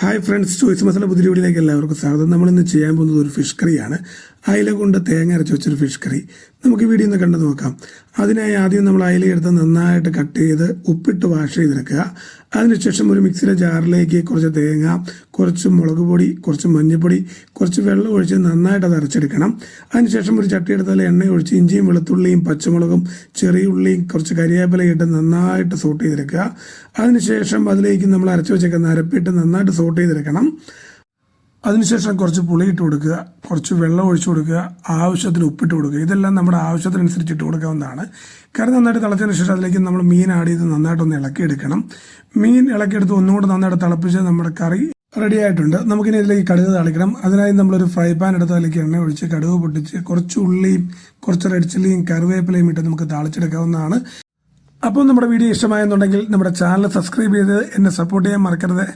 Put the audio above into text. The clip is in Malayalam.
ഹായ് ഫ്രണ്ട്സ് ചോയ്സ് മസാല പുതിയ വീഡിയോയിലേക്ക് എല്ലാവർക്കും സ്വാഗതം. നമ്മളിന്ന് ചെയ്യാൻ പോകുന്നത് ഒരു ഫിഷ് കറിയാണ്. അയില കൊണ്ട് തേങ്ങ അരച്ച് വെച്ചൊരു ഫിഷ് കറി നമുക്ക് വീഡിയോ ഒന്ന് കണ്ടു നോക്കാം. അതിനായി ആദ്യം നമ്മൾ അയില എടുത്ത് നന്നായിട്ട് കട്ട് ചെയ്ത് ഉപ്പിട്ട് വാഷ് ചെയ്തെടുക്കുക. അതിനുശേഷം ഒരു മിക്സിയിലെ ജാറിലേക്ക് കുറച്ച് തേങ്ങ കുറച്ച് മുളക് പൊടി കുറച്ച് മഞ്ഞൾപ്പൊടി കുറച്ച് വെള്ളം ഒഴിച്ച് നന്നായിട്ട് അത് അരച്ചെടുക്കണം. അതിനുശേഷം ഒരു ചട്ടി എടുത്താൽ എണ്ണ ഒഴിച്ച് ഇഞ്ചിയും വെളുത്തുള്ളിയും പച്ചമുളകും ചെറിയ ഉള്ളിയും കുറച്ച് കരിയാപ്പില ഇട്ട് നന്നായിട്ട് സോട്ട് ചെയ്തെടുക്കുക. അതിനുശേഷം അതിലേക്ക് നമ്മൾ അരച്ചു വെച്ചേക്കുന്ന അരപ്പിട്ട് നന്നായിട്ട് സോട്ട് ചെയ്തെടുക്കണം. അതിനുശേഷം കുറച്ച് പുളി ഇട്ട് കൊടുക്കുക കുറച്ച് വെള്ളം ഒഴിച്ചു കൊടുക്കുക ആവശ്യത്തിന് ഉപ്പിട്ട് കൊടുക്കുക. ഇതെല്ലാം നമ്മുടെ ആവശ്യത്തിനനുസരിച്ച് ഇട്ട് കൊടുക്കാവുന്നതാണ്. കറി നന്നായിട്ട് തിളച്ചതിന് ശേഷം അതിലേക്ക് നമ്മൾ മീൻ ആഡ് ചെയ്ത് നന്നായിട്ടൊന്ന് ഇളക്കിയെടുക്കണം. മീൻ ഇളക്കിയെടുത്ത് ഒന്നുകൂടെ നന്നായിട്ട് തിളപ്പിച്ച് നമ്മുടെ കറി റെഡി ആയിട്ടുണ്ട് നമുക്കിനി ഇതിലേക്ക് കടുക് തളിക്കണം. അതിനായി നമ്മളൊരു ഫ്രൈ പാൻ എടുത്ത് അതിലേക്ക് എണ്ണ ഒഴിച്ച് കടുക് പൊട്ടിച്ച് കുറച്ച് ഉള്ളിയും കുറച്ച് റെഡ് ചില്ലിയും കറിവേപ്പിലയും ഇട്ട് നമുക്ക് താളിച്ചെടുക്കാവുന്നതാണ്. അപ്പോൾ നമ്മുടെ വീഡിയോ ഇഷ്ടമായെന്നുണ്ടെങ്കിൽ നമ്മുടെ ചാനൽ സബ്സ്ക്രൈബ് ചെയ്ത് എന്നെ സപ്പോർട്ട് ചെയ്യാൻ മറക്കരുത്.